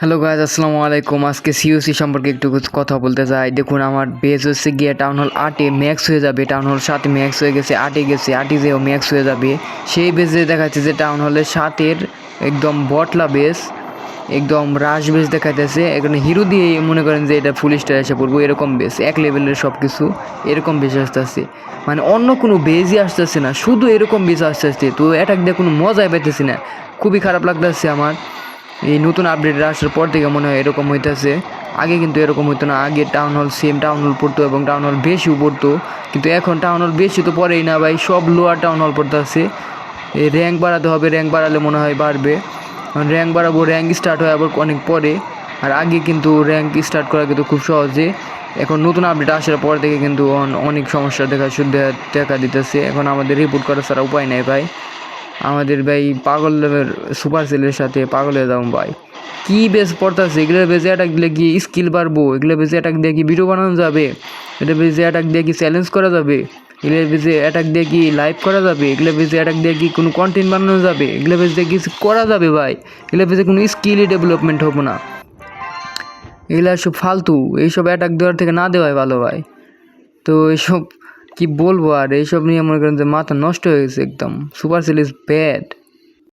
Hello guys আসসালামু আলাইকুম। আজকে সিওসি সম্পর্কে একটু কথা বলতে চাই। দেখুন, আমার বেস হচ্ছে গিয়ে টাউন হল আটে ম্যাক্স হয়ে যাবে। টাউন হল সাতে ম্যাক্স হয়ে গেছে, আটে গেছে, আটে যেও ম্যাক্স হয়ে যাবে। সেই বেসে দেখাচ্ছে যে টাউন হলের সাতের একদম বটলা বেস একদম রাশ বেস দেখাইতেছে। এখানে হিরো দিয়ে মনে করেন যে এটা ফুল স্টার এসে পড়ব, এরকম বেস এক লেভেলের সব কিছু এরকম বেস আসতেছে। মানে অন্য কোনো বেজই আসতেছে না, শুধু এরকম বেস আসতে তো অ্যাটাক দিয়ে কোনো মজাই পাইতেছি না। খুবই খারাপ লাগতেছে আমার। এই নতুন আপডেট আসার পর থেকে মনে হয় এরকম হইতেছে। আগে কিন্তু এরকম হতো না। আগে town hall same town hall পড়তো এবং টাউন হল বেশিও পড়তো। কিন্তু এখন টাউন হল বেশি তো পড়েই না ভাই। সব লোয়ার টাউন হল পড়তে আছে এই র্যাঙ্ক বাড়াতে হবে। র্যাঙ্ক বাড়ালে মনে হয় বাড়বে। কারণ র্যাঙ্ক বাড়াবো র্যাঙ্ক স্টার্ট হয় আবার অনেক পরে। আর আগে কিন্তু র্যাঙ্ক স্টার্ট করা কিন্তু খুব সহজে। এখন নতুন আপডেট আসার পর থেকে কিন্তু অন- অনেক সমস্যা দেখা- দেখা দিতেছে। এখন আমাদের রিপোর্ট করা ছাড়া উপায় নেই ভাই। আমাদের ভাই পাগল সুপার সেলের সাথে পাগল হয়ে যাব ভাই। কি বেশ পড়তেছে, এগুলো বেজে অ্যাটাক দিলে কি স্কিল বাড়বো, এগুলো বেজে অ্যাটাক দিয়ে কি ভিডিও বানানো যাবে এটা বেজে অ্যাটাক দিয়ে কি চ্যালেঞ্জ করা যাবে, এগুলো বেজে অ্যাটাক দিয়ে কি লাইভ করা যাবে, এগুলো বেজে অ্যাটাক দিয়ে কি কোনো কন্টেন্ট বানানো যাবে, এগুলো বেজে দিয়ে কিছু করা যাবে ভাই, এগুলো বেজে কোনো স্কিলই ডেভেলপমেন্ট হব না। এগুলো সব ফালতু, এইসব অ্যাটাক দেওয়ার থেকে না দেওয়াই ভালো ভাই। তো এইসব কি বলব আর এইসব নিয়ে মনে করেন যে মাথা নষ্ট হয়ে গেছে একদম। Super seal is bad